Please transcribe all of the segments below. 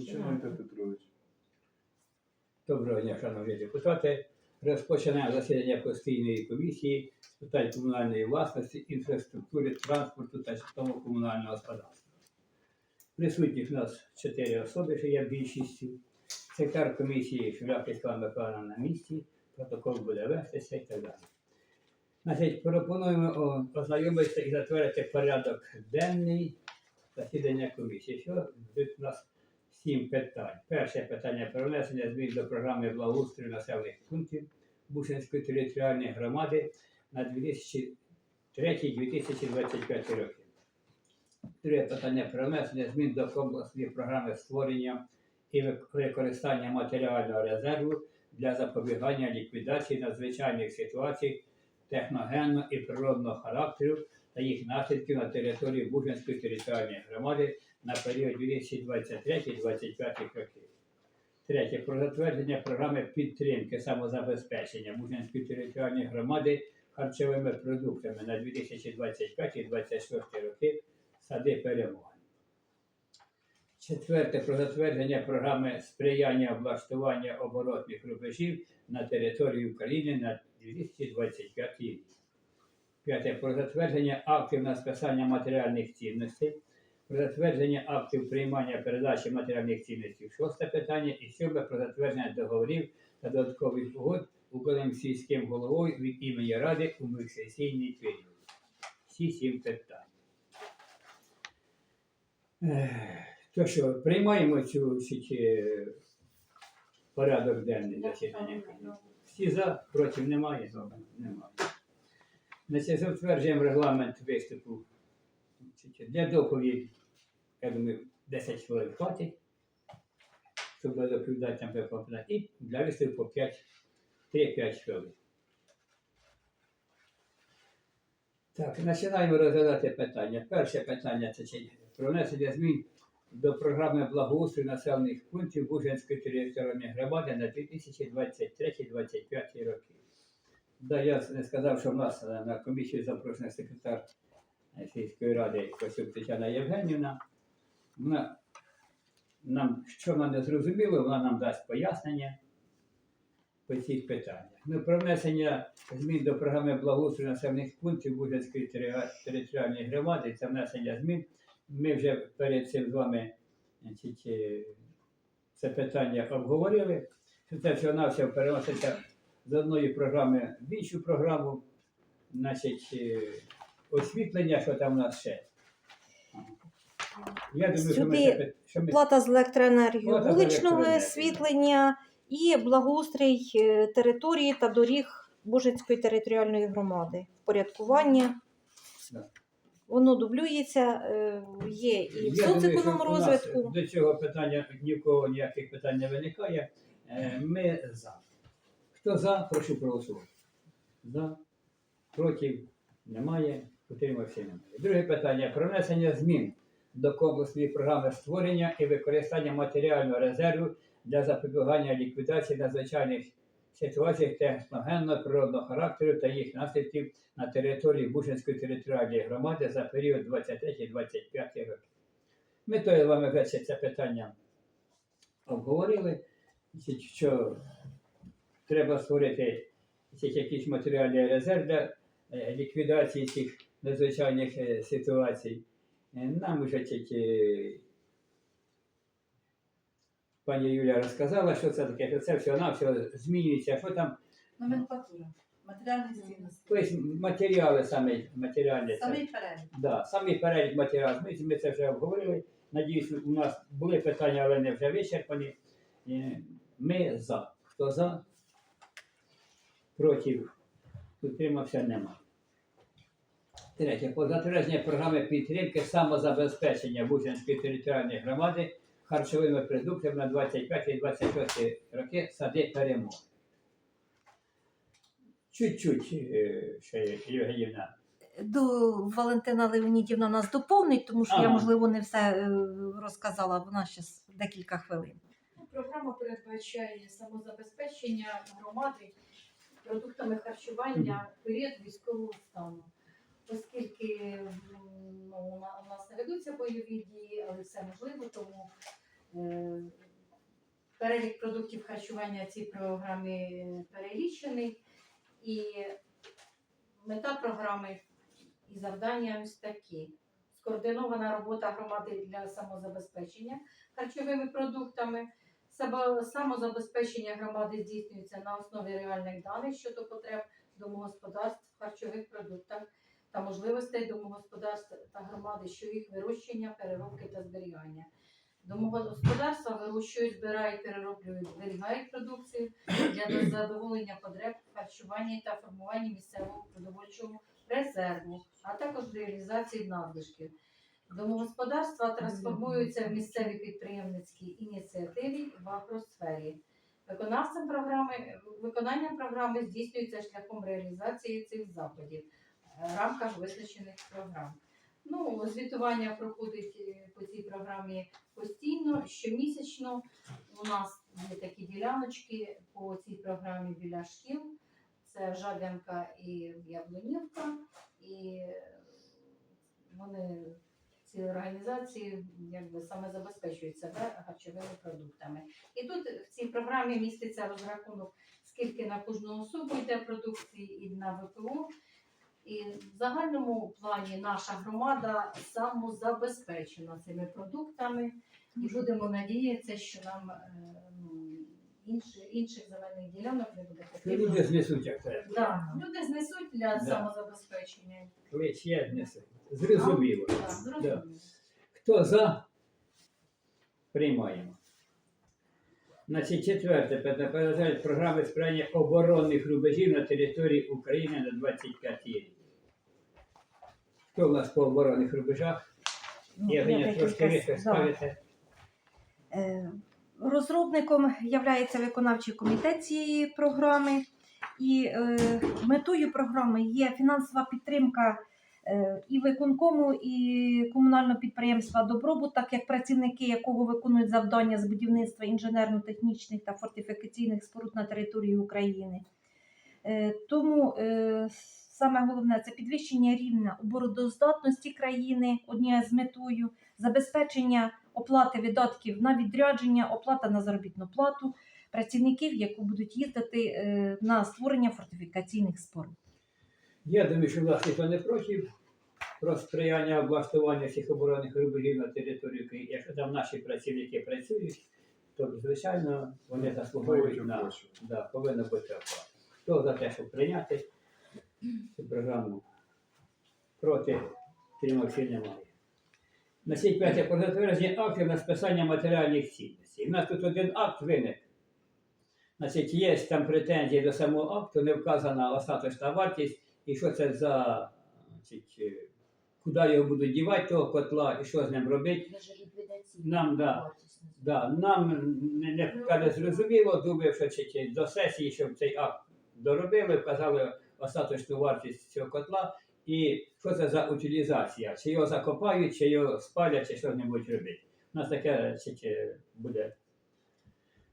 Починайте, Петрович. Доброго дня, шановні депутати. Розпочинаємо засідання постійної комісії з питань комунальної власності, інфраструктури, транспорту та житлово-комунального господарства. Присутніх у нас чотири особи, що є більшістю. Секретар комісії Шуляк Іслана Миколаївна на місці, протокол буде вестися і так далі. Значить, пропонуємо ознайомитися і затвердити порядок денний засідання комісії. Що у нас сім питань. Перше питання про внесення змін до програми благоустрою населених пунктів Бушинської територіальної громади на 2003-2025 роки. Друге питання про внесення змін до комплексної програми створення і використання матеріального резерву для запобігання ліквідації надзвичайних ситуацій техногенного і природного характеру та їх наслідків на території Бужинської територіальної громади на період 2023-2025 років. Третє. Про затвердження програми підтримки самозабезпечення Бужинської територіальної громади харчовими продуктами на 2025-2024 роки сади перемоги. Четверте. Про затвердження програми сприяння облаштування оборотних рубежів на території України на 2025 рік. П'яте. Про затвердження актів на списання матеріальних цінностей затвердження актів приймання передачі матеріальних цінностей шосте питання і сьоме про затвердження договорів та додаткових угод укладеним сільським головою від імені Ради у міжсесійний період. Всі сім питань. То що, приймаємо цю, цю, чи, порядок денний засідання. Всі за, проти немає? Немає. Значить, затверджуємо регламент виступу Для доповіді, я думаю, 10 хвилин хватить, щоб доповідати там питання. І для виступу по 5, 3-5 хвилин. Так, починаємо розглядати питання. Перше питання це про внесення змін до програми благоустрою населених пунктів Бужинської територіальної громади на 2023-2025 роки. Да, я не сказав, що в нас е, на комісію запрошений секретар сільської ради Косюк Тетяна Євгенівна. Вона нам, що вона не зрозуміла, вона нам дасть пояснення по цих питаннях. Ну, про внесення змін до програми благоустрою населених пунктів Бужанської територіальної громади, це внесення змін. Ми вже перед цим з вами значить, е, це питання обговорили. Це всього навсього переноситься з одної програми в іншу програму. Значить, е, освітлення, що там у нас ще. Я ми, Сюди що ми Плата з електроенергією, Плата вуличного електроенергію. освітлення і благоустрій е, території та доріг Бужицької територіальної громади. Впорядкування. Да. Воно дублюється, е, є і в Я думаю, соцеконому що у нас розвитку. До цього питання ні в кого ніяких питань не виникає. Е, Ми за. Хто за, прошу проголосувати. За, проти, немає, утримався немає. Друге питання про внесення змін до комплексної програми створення і використання матеріального резерву для запобігання ліквідації надзвичайних ситуацій техногенного природного характеру та їх наслідків на території Бушинської територіальної громади за період 23-25 років. Ми то з вами вже це питання обговорили, що треба створити якийсь матеріальний резерв для е, ліквідації цих надзвичайних е, ситуацій. Е, Нам вже тільки пані Юля розказала, що це таке, що це все на все змінюється, що там, Номенклатура. Матеріальні цінності. тобто матеріали самі, матеріальні. Самий перелік. Да, самі перелік матеріалів. Ми, ми це вже обговорили. Надіюсь, у нас були питання, але не вже вичерпані. Е, Ми за. Хто за? Проти? Утримався нема. Третє. По затвердження програми підтримки самозабезпечення Бучанської територіальної громади харчовими продуктами на 25-26 роки сади перемоги. Чуть-чуть, е, ще Євгенівна. До Валентина Леонідівна нас доповнить, тому що я, можливо, не все е, розказала. Вона ще декілька хвилин. Програма передбачає самозабезпечення громади продуктами харчування в період військового стану. Оскільки ну, у нас не ведуться бойові дії, але все можливо, тому Е, Перелік продуктів харчування цій програмі перелічений. І мета програми і завдання ось такі. Скоординована робота громади для самозабезпечення харчовими продуктами. Самозабезпечення громади здійснюється на основі реальних даних щодо потреб домогосподарств в харчових продуктах та можливостей домогосподарств та громади, що їх вирощення, переробки та зберігання. Домогосподарства вирощують, збирають, перероблюють, зберігають продукцію для задоволення потреб в харчуванні та формуванні місцевого продовольчого резерву, а також реалізації надлишків. Домогосподарства трансформуються в місцеві підприємницькі ініціативи в агросфері. Виконавцем програми виконання програми здійснюється шляхом реалізації цих заходів рамках визначених програм. Ну, звітування проходить е, по цій програмі постійно, щомісячно. У нас є такі діляночки по цій програмі біля шкіл. Це Жаб'янка і Яблунівка. І вони, ці організації, якби саме забезпечують себе харчовими продуктами. І тут в цій програмі міститься розрахунок, скільки на кожну особу йде продукції і на ВПО. І в загальному плані наша громада самозабезпечена цими продуктами. І будемо надіятися, що нам е, ну, інші, інших земельних ділянок не буде Що потрібно. люди знесуть як треба. Да, люди знесуть для Да. самозабезпечення. Клич є знесуть. Зрозуміло. Так, зрозуміло. Хто за? Приймаємо. Значить, четверте питання. Перегляд програми сприяння оборонних рубежів на території України на 25 рік. Хто в нас по оборонних рубежах? Ну, Євгенія, я трошки декілька. Е, Розробником є виконавчий комітет цієї програми, і е, метою програми є фінансова підтримка е, і виконкому, і комунального підприємства Добробут, так як працівники якого виконують завдання з будівництва інженерно-технічних та фортифікаційних споруд на території України. Е, Тому е, саме головне це підвищення рівня обороноздатності країни, однією з метою, забезпечення оплати видатків на відрядження, оплата на заробітну плату працівників, які будуть їздити е, на створення фортифікаційних споруд. Я думаю, що власне ніхто не проти про сприяння облаштування всіх оборонних рубежів на території України. Якщо там наші працівники працюють, то звичайно вони заслуговують на да, повинна бути оплата. Хто за те, щоб прийняти цю програму? Проти тримався немає. На цій п'яте про затвердження актів на списання матеріальних цінностей. У нас тут один акт виник. Значить, є там претензії до самого акту, не вказана остаточна вартість, і що це за, значить, е, куди його будуть дівати, того котла, і що з ним робити. Нам, да, да, нам не, не, не зрозуміло, думаю, що чи, чи до сесії, щоб цей акт доробили, вказали остаточну вартість цього котла, і що це за утилізація, чи його закопають, чи його спалять, чи що будуть робити. У нас таке чи, чи буде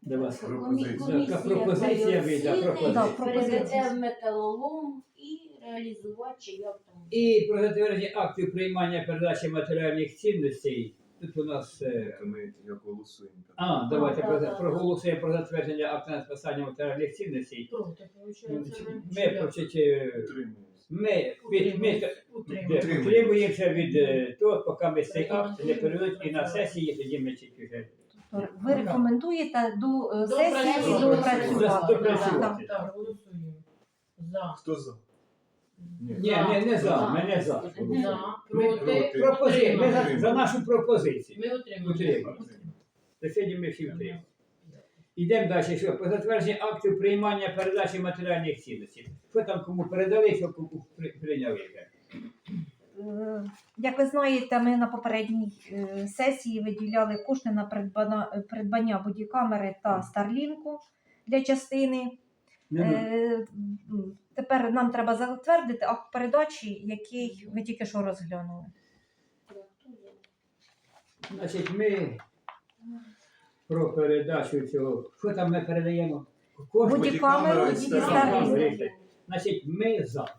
до вас. Пропозиція. Пропозиція вийде, пропозиція. Да, пропозиція. Переведе в металолом і реалізувати чи як там. І про затвердження актів приймання передачі матеріальних цінностей. Тут у нас. е, Ми як голосуємо. А, давайте про- проголосуємо про затвердження акту на списання матеріальних цінностей. Проти, виходить, Ми, е, ми, від, ми де, Утримуємося. утримуємося від е, того, поки ми цей акт не перейдуть і на сесії, тоді ми чуть вже Тобто ви рекомендуєте до е, сесії. Допрацювати. Так. Так, голосуємо. За. Хто за? Ні, не, не за, ми не за. За. Ми Проти. ми за, за нашу пропозицію. Ми утримуємо. Утримуємо. Сьогодні ми всі втримали. Йдемо далі. Що? Про затвердження актів приймання передачі матеріальних цінностей. Що там кому передали, що кому при- прийняли вже. Е, Як ви знаєте, ми на попередній е, сесії виділяли кошти на придбана- придбання бодікамери та старлінку для частини. Е, Тепер нам треба затвердити акт передачі, який ви тільки що розглянули. Значить, ми про передачу цього. Що там ми передаємо? Кошти. Бодікамеру і. Значить, ми за.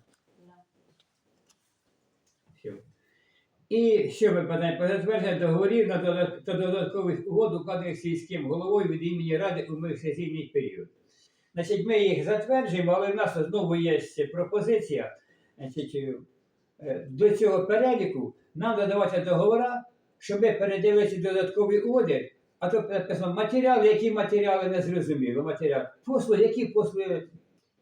Все. І ще випадає про затвердження договорів на додат- та додаткових угод укладених сільським головою від імені Ради у міжсесійний період. Значить, ми їх затверджуємо, але в нас знову є пропозиція. Значить, е, до цього переліку нам додавати договори, щоб ми передивилися додаткові угоди, а то написано матеріали, які матеріали не зрозуміло. Матеріал. Послуги, які послуги.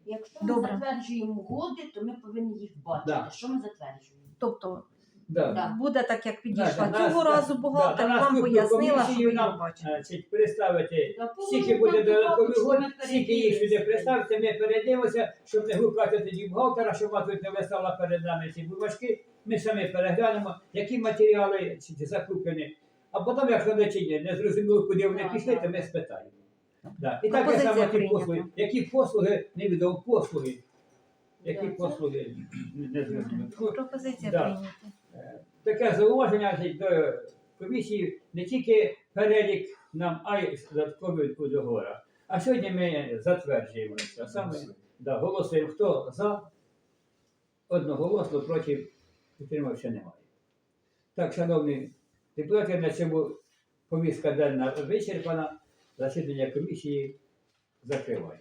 Якщо ми Добре. затверджуємо угоди, то ми повинні їх бачити. Да. Що ми затверджуємо? Тобто Да. Да. буде так, як підійшла Да, цього да, разу да, бухгалтер, да, вам пояснила, що ви нам, бачите. Значить, представити Скільки буде додаткових по- скільки їх сюди представте, ми передивимося, щоб не гукати тоді бухгалтера, щоб вас тут не висала перед нами ці бумажки. Ми самі переглянемо, які матеріали закуплені. А потім, якщо не не зрозуміло, куди вони пішли, то ми спитаємо. Да. І так само ті послуги. Які послуги, невідомо послуги. Які Да, послуги не не зрозуміло. Пропозиція Да. прийнята. Таке зауваження до комісії не тільки перелік нам, а й додаткові у договорах. А сьогодні ми затверджуємо це. Саме да, голосуємо, хто за, одноголосно проти підтримався немає. Так, шановні депутати, на цьому повістка денна вичерпана. Засідання комісії закриваю.